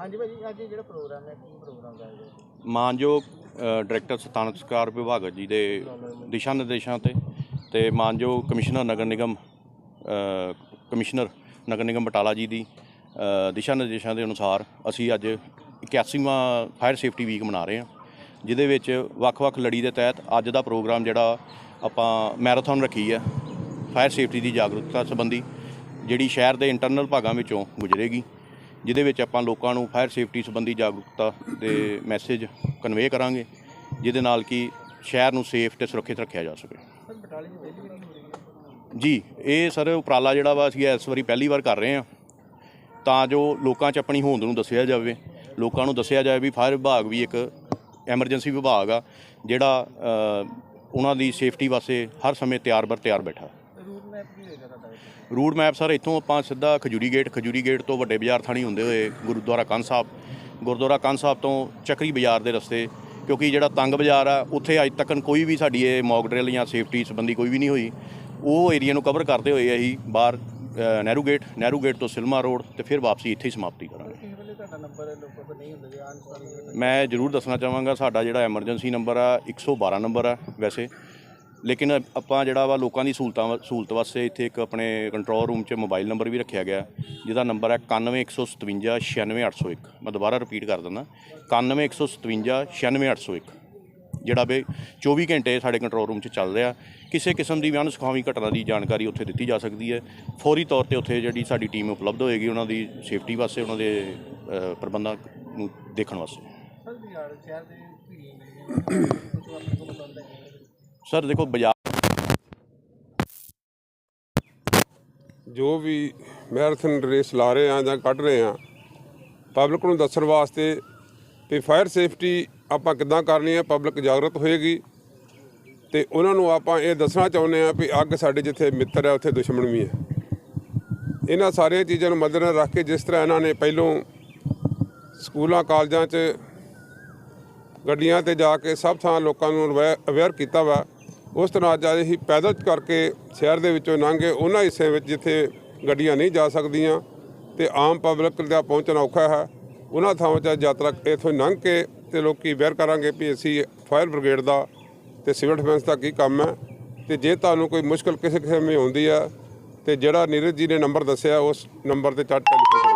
ਹਾਂਜੀ ਭਾਜੀ ਅੱਜ ਜਿਹੜਾ ਪ੍ਰੋਗਰਾਮ ਹੈ, ਕੀ ਪ੍ਰੋਗਰਾਮ ਹੈ ਮਾਨਯੋਗ ਡਾਇਰੈਕਟਰ ਸਥਾਨਕ ਸਰਕਾਰ ਵਿਭਾਗ ਜੀ ਦੇ ਦਿਸ਼ਾ ਨਿਰਦੇਸ਼ਾਂ ਤੇ ਤੇ ਮਾਨਯੋਗ ਕਮਿਸ਼ਨਰ ਨਗਰ ਨਿਗਮ ਕਮਿਸ਼ਨਰ ਨਗਰ ਨਿਗਮ ਬਟਾਲਾ ਜੀ ਦੀ ਦਿਸ਼ਾ ਨਿਰਦੇਸ਼ਾਂ ਦੇ ਅਨੁਸਾਰ ਅਸੀਂ ਅੱਜ 81ਵਾਂ ਫਾਇਰ ਸੇਫਟੀ ਵੀਕ ਮਨਾ ਰਹੇ ਹਾਂ, ਜਿਹਦੇ ਵਿੱਚ ਵੱਖ-ਵੱਖ ਲੜੀ ਦੇ ਤਹਿਤ ਅੱਜ ਦਾ ਪ੍ਰੋਗਰਾਮ ਜਿਹੜਾ ਆਪਾਂ ਮੈਰਾਥਨ ਰੱਖੀ ਹੈ ਫਾਇਰ ਸੇਫਟੀ ਦੀ ਜਾਗਰੂਕਤਾ ਸੰਬੰਧੀ, ਜਿਹੜੀ ਸ਼ਹਿਰ ਦੇ ਇੰਟਰਨਲ ਭਾਗਾਂ ਵਿੱਚੋਂ ਗੁਜ਼ਰੇਗੀ। ਜਿਹਦੇ ਵਿੱਚ ਆਪਾਂ ਲੋਕਾਂ ਨੂੰ ਫਾਇਰ ਸੇਫਟੀ ਸੰਬੰਧੀ ਜਾਗਰੂਕਤਾ ਦੇ ਮੈਸੇਜ ਕਨਵੇ ਕਰਾਂਗੇ, ਜਿਹਦੇ ਨਾਲ ਕਿ ਸ਼ਹਿਰ ਨੂੰ ਸੇਫ ਤੇ ਸੁਰੱਖਿਅਤ ਰੱਖਿਆ ਜਾ ਸਕੇ। ਜੀ, ਇਹ ਸਰ ਉਪਰਾਲਾ ਜਿਹੜਾ ਵਾ ਅਸੀਂ ਇਸ ਵਾਰੀ ਪਹਿਲੀ ਵਾਰ ਕਰ ਰਹੇ ਹਾਂ। ਤਾਂ ਜੋ ਲੋਕਾਂ 'ਚ ਆਪਣੀ ਹੋਂਦ ਨੂੰ ਦੱਸਿਆ ਜਾਵੇ, ਲੋਕਾਂ ਨੂੰ ਦੱਸਿਆ ਜਾਵੇ ਵੀ ਫਾਇਰ ਵਿਭਾਗ ਵੀ ਇੱਕ ਐਮਰਜੈਂਸੀ ਵਿਭਾਗ ਆ, ਜਿਹੜਾ ਉਹਨਾਂ ਦੀ ਸੇਫਟੀ ਵਾਸਤੇ ਹਰ ਸਮੇਂ ਤਿਆਰ ਬਰ ਤਿਆਰ ਬੈਠਾ। ਮੈਪ ਕੀ ਹੋਏਗਾ ਤੁਹਾਡਾ ਇੱਥੇ? ਰੂਟ ਮੈਪ ਸਰ ਇੱਥੋਂ ਆਪਾਂ ਸਿੱਧਾ ਖਜੂਰੀ ਗੇਟ ਖਜੂਰੀ ਗੇਟ ਤੋਂ ਵੱਡੇ ਬਾਜ਼ਾਰ ਥਾਣੀ ਹੁੰਦੇ ਹੋਏ ਗੁਰਦੁਆਰਾ ਕੰਨ ਸਾਹਿਬ। ਗੁਰਦੁਆਰਾ ਕੰਨ ਸਾਹਿਬ ਤੋਂ ਚੱਕਰੀ ਬਾਜ਼ਾਰ ਦੇ ਰਸਤੇ ਕਿਉਂਕਿ ਜਿਹੜਾ ਤੰਗ ਬਾਜ਼ਾਰ ਆ ਉੱਥੇ ਅੱਜ ਤੱਕ ਕੋਈ ਵੀ ਸਾਡੀ ਇਹ ਮੌਕ ਡਰਿਲ ਜਾਂ ਸੇਫਟੀ ਸੰਬੰਧੀ ਕੋਈ ਵੀ ਨਹੀਂ ਹੋਈ। ਉਹ ਏਰੀਆ ਨੂੰ ਕਵਰ ਕਰਦੇ ਹੋਏ ਅਸੀਂ ਬਾਹਰ ਨਹਿਰੂ ਗੇਟ ਨਹਿਰੂ ਗੇਟ ਤੋਂ ਸਿਲਮਾ ਰੋਡ ਤੇ ਫਿਰ ਵਾਪਸੀ ਇੱਥੇ ਹੀ ਸਮਾਪਤੀ ਕਰਾਂਗੇ। ਮੈਂ ਜ਼ਰੂਰ ਦੱਸਣਾ ਚਾਹਾਂਗਾ ਸਾਡਾ ਜਿਹੜਾ ਐਮਰਜੈਂਸੀ ਨੰਬਰ ਆ 112 ਨੰਬਰ ਆ ਵੈਸੇ। ਲੇਕਿਨ ਆਪਾਂ ਜਿਹੜਾ ਵਾ ਲੋਕਾਂ ਦੀ ਸਹੂਲਤਾਂ ਵਾ- ਸਹੂਲਤ ਵਾਸਤੇ ਇੱਥੇ ਇੱਕ ਆਪਣੇ ਕੰਟਰੋਲ ਰੂਮ 'ਚ ਮੋਬਾਈਲ ਨੰਬਰ ਵੀ ਰੱਖਿਆ ਗਿਆ। ਜਿਹਦਾ ਨੰਬਰ ਹੈ 9115 96801 ਮੈਂ ਦੁਬਾਰਾ ਰਿਪੀਟ ਕਰ ਦਿੰਦਾ। 9115 96801 ਜਿਹੜਾ ਵੀ 24 ਘੰਟੇ ਸਾਡੇ ਕੰਟਰੋਲ ਰੂਮ 'ਚ ਚੱਲ ਰਿਹਾ। ਕਿਸੇ ਕਿਸਮ ਦੀ ਵੀ ਅਣਸੁਖਾਵੀ ਘਟਨਾ ਦੀ ਜਾਣਕਾਰੀ ਉੱਥੇ ਦਿੱਤੀ ਜਾ ਸਕਦੀ ਹੈ। ਫੌਰੀ ਤੌਰ ਤੇ ਉੱਥੇ ਜਿਹੜੀ ਸਾਡੀ ਟੀਮ ਉਪਲਬਧ ਹੋਏਗੀ, ਉਹਨਾਂ ਦੀ ਸੇਫਟੀ ਵਾਸਤੇ, ਉਹਨਾਂ ਦੇ ਪ੍ਰਬੰਧਾਂ ਨੂੰ ਦੇਖਣ ਵਾਸਤੇ। ਸਰ ਬਾਜ਼ਾਰ ਸ਼ਹਿਰ ਦੇ ਸਰ, ਦੇਖੋ, ਬਾਜ਼ਾਰ ਜੋ ਵੀ ਮੈਰਾਥਨ ਰੇਸ ਲਾ ਰਹੇ ਆ ਜਾਂ ਕੱਢ ਰਹੇ ਆ ਪਬਲਿਕ ਨੂੰ ਦੱਸਣ ਵਾਸਤੇ ਵੀ ਫਾਇਰ ਸੇਫਟੀ ਆਪਾਂ ਕਿੱਦਾਂ ਕਰਨੀ ਹੈ, ਪਬਲਿਕ ਜਾਗਰਤ ਹੋਏਗੀ। ਤੇ ਉਹਨਾਂ ਨੂੰ ਆਪਾਂ ਇਹ ਦੱਸਣਾ ਚਾਹੁੰਦੇ ਆ ਵੀ ਅੱਗ ਸਾਡੇ ਜਿੱਥੇ ਮਿੱਤਰ ਹੈ, ਉੱਥੇ ਦੁਸ਼ਮਣ ਵੀ ਹੈ। ਇਹਨਾਂ ਸਾਰੀਆਂ ਚੀਜ਼ਾਂ ਨੂੰ ਮੱਦੇਨਜ਼ਰ ਰੱਖ ਕੇ ਜਿਸ ਤਰ੍ਹਾਂ ਇਹਨਾਂ ਨੇ ਪਹਿਲੋਂ ਸਕੂਲਾਂ, ਕਾਲਜਾਂ 'ਚ ਗੱਡੀਆਂ ਤੇ ਜਾ ਕੇ ਸਭ ਥਾਂ ਲੋਕਾਂ ਨੂੰ ਅਵੇਅਰ ਕੀਤਾ ਵਾ ਉਸ ਤਰ੍ਹਾਂ ਅੱਜ ਅਸੀਂ ਪੈਦਲ ਕਰਕੇ ਸ਼ਹਿਰ ਦੇ ਵਿੱਚੋਂ ਲੰਘੇ ਉਹਨਾਂ ਹਿੱਸਿਆਂ ਵਿੱਚ ਜਿੱਥੇ ਗੱਡੀਆਂ ਨਹੀਂ ਜਾ ਸਕਦੀਆਂ ਤੇ ਆਮ ਪਬਲਿਕ ਦਾ ਪਹੁੰਚਣਾ ਔਖਾ ਹੈ। ਉਹਨਾਂ ਥਾਵਾਂ 'ਚ ਯਾਤਰਾ ਇੱਥੋਂ ਲੰਘ ਕੇ ਤੇ ਲੋਕੀ ਅਵੇਅਰ ਕਰਾਂਗੇ ਵੀ ਅਸੀਂ ਫਾਇਰ ਬ੍ਰਿਗੇਡ ਦਾ ਤੇ ਸਿਵਲ ਡਿਫੈਂਸ ਦਾ ਕੀ ਕੰਮ ਹੈ ਤੇ ਜੇ ਤੁਹਾਨੂੰ ਕੋਈ ਮੁਸ਼ਕਲ ਕਿਸੇ ਕਿਸਮ ਵਿੱਚ ਆਉਂਦੀ ਆ ਤੇ ਜਿਹੜਾ ਨੀਰਜ ਜੀ ਨੇ ਨੰਬਰ ਦੱਸਿਆ ਉਸ ਨੰਬਰ ਤੇ ਚੱਟ ਟੈਲੀਫੋਨ